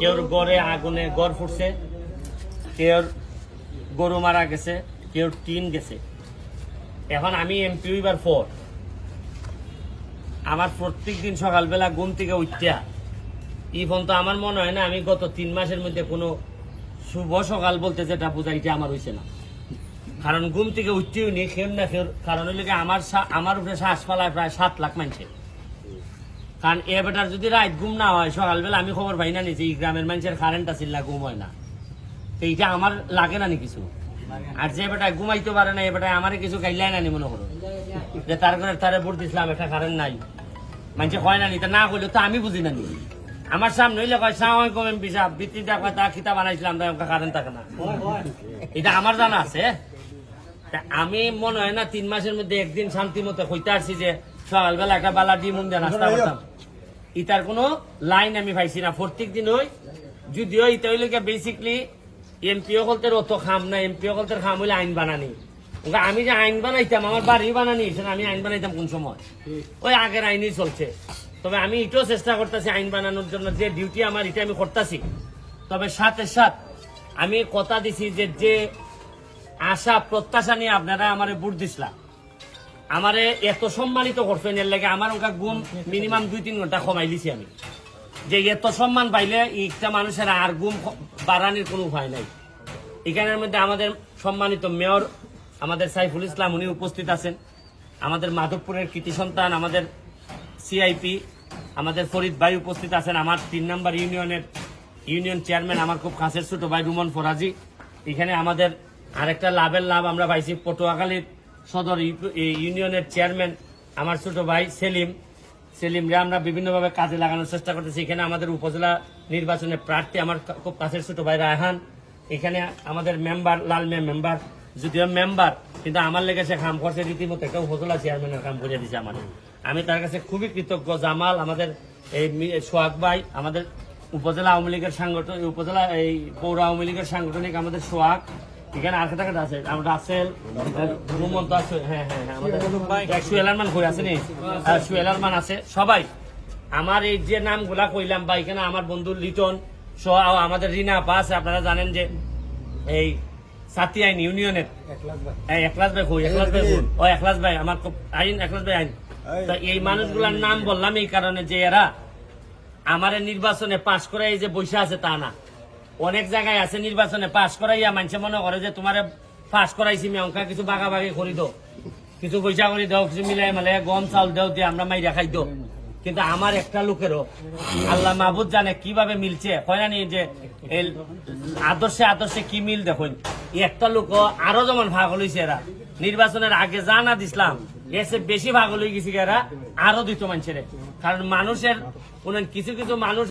কেউর গড়ে আগুনে গড় ফুটছে, কেউর গরু মারা গেছে, কেউর টিন গেছে। এখন আমি এমপি হইবার পর আমার প্রত্যেক দিন সকালবেলা ঘুম থেকে উঠতে এই ফোন তো আমার মনে হয় না আমি গত তিন মাসের মধ্যে কোনো শুভ সকাল বলতে যেটা বোঝাইতে আমার হয়েছে না। কারণ ঘুম থেকে উঠতেও নি খের না খের কারণ হইলে আমার আমার উপরে শ্বাস ফালায় প্রায় সাত লাখ মানছে কারণ এ যদি রাত ঘুম না হয় সকালবেলা, আমি খবর পাই না নিছি এই গ্রামের মানুষের কারেন্ট না ঘুম হয় না। তো এইটা আমার লাগে না নি কিছু। আর যে বেটা ঘুমাইতে পারে না, এ বেটা আমার কিছু গাইলাই না নি মনে করো। যে তার ঘরে তারে ভোট দিছিলাম, একটা কারেন্ট নাই। মানুষে কয় না নি, তা না কইলে তো আমি বুঝি না নি। আমার সামনে হইলে কয় সাময় কম এমপি সাহেব বৃত্তিটা কয় তা খিতা বানাইছিলাম তাই আমাকে কারেন্ট থাকে না। এটা আমার জানা আছে। আমি মনে হয় না তিন মাসের মধ্যে একদিন শান্তি মতো কইতে আসছি যে সকালবেলা একটা বেলা ডিম দিয়ে নাস্তা করতাম। ইটার কোনো লাইন আমি পাইছি না। প্রত্যেক দিন ওই, যদিও ইটা হইলে বেসিকলি এমপিও কলতের অত খাম না এমপিও কলতের খাম হইলে আইন বানানি। আমি যে আইন বানাইতাম, আমার বাড়ি বানানি আমি আইন বানাইতাম কোন সময়? ওই আগের আইনই চলছে। তবে আমি এটাও চেষ্টা করতেছি আইন বানানোর জন্য, যে ডিউটি আমার এটা আমি করতেছি। তবে সাথে সাথ আমি কথা দিছি যে যে আশা, প্রত্যাশা নিয়ে আপনারা আমারে ভোট দিছিলাম আমারে এত সম্মানিত করছেন এর লাগে আমার ওকা গুম মিনিমাম দুই তিন ঘণ্টা কমাই দিছি আমি। যে এত সম্মান পাইলে একটা মানুষের আর গুম বাড়ানোর কোনো উপায় নাই। এখানের মধ্যে আমাদের সম্মানিত মেয়র, আমাদের সাইফুল ইসলাম, উনি উপস্থিত আছেন। আমাদের মাধবপুরের কৃতি সন্তান, আমাদের সিআইপি আমাদের ফরিদ ভাই উপস্থিত আছেন। আমার তিন নম্বর ইউনিয়নের, ইউনিয়ন চেয়ারম্যান, আমার খুব কাছের ছোট ভাই রুমন ফরাজি। এখানে আমাদের আরেকটা লাভের লাভ আমরা পাইছি পটুয়াখালীর সদর ইউনিয়নের চেয়ারম্যান আমার ছোট ভাই সেলিম। সেলিমরে আমরা বিভিন্নভাবে কাজে লাগানোর চেষ্টা করতেছি। এখানে আমাদের উপজেলা নির্বাচনের প্রার্থী আমার খুব কাছের ছোট ভাই রায়হান। এখানে আমাদের মেম্বার, লাল মেয়ে মেম্বার, যদিও মেম্বার, কিন্তু আমার লেগে সে কাম করছে। রীতিমতো একটা উপজেলা চেয়ারম্যানের কাম করে দিছে আমার আমি তার কাছে খুবই কৃতজ্ঞ, জামাল, আমাদের এই সোহাগ ভাই, আমাদের উপজেলা আওয়ামী লীগের সাংগঠন উপজেলা এই পৌর আওয়ামী লীগের সাংগঠনিক আমাদের সোহাগ। এখানে আর আছে আমরা রাসেল আছে হ্যাঁ হ্যাঁ হ্যাঁ আমাদের কই আছে নি? সুয়েল আছে। সবাই আমার এই যে নামগুলা কইলাম বা এখানে আমার বন্ধু লিটন সহ আমাদের রিনা আপা আছে আপনারা জানেন যে এই সাথী আইন ইউনিয়নের এই একলাস ভাই কই একলাস ভাই ও একলাস ভাই আমার আইন একলাস ভাই আইন। তো এই মানুষগুলার নাম বললাম এই কারণে যে এরা আমার নির্বাচনে পাশ করে এই যে বৈশা আছে তা না। অনেক জায়গায় আছে নির্বাচনে পাশ করাইয়া মানুষে মনে করে যে তোমার পাশ করাইছি আমি, অঙ্কা কিছু বাগাবাগি করি দো। কিছু পয়সা করে দাও কিছু মিলাই মেলে গম চাউল দেও দিয়ে আমরা মাইরা খাই দো। কিন্তু আমার একটা লোকেরও, আল্লাহ মাহবুদ জানে কীভাবে মিলছে। হয় না নি যে আদর্শে আদর্শে কি মিল দেখুন। একটা লোক আরও যেমন ভাগ হইছে এরা। নির্বাচনের আগে যা না দিছিলাম এসে বেশি ভাগ হয়ে গেছি এরা, আরও দিত মানুষের। কারণ মানুষের কিছু কিছু মানুষ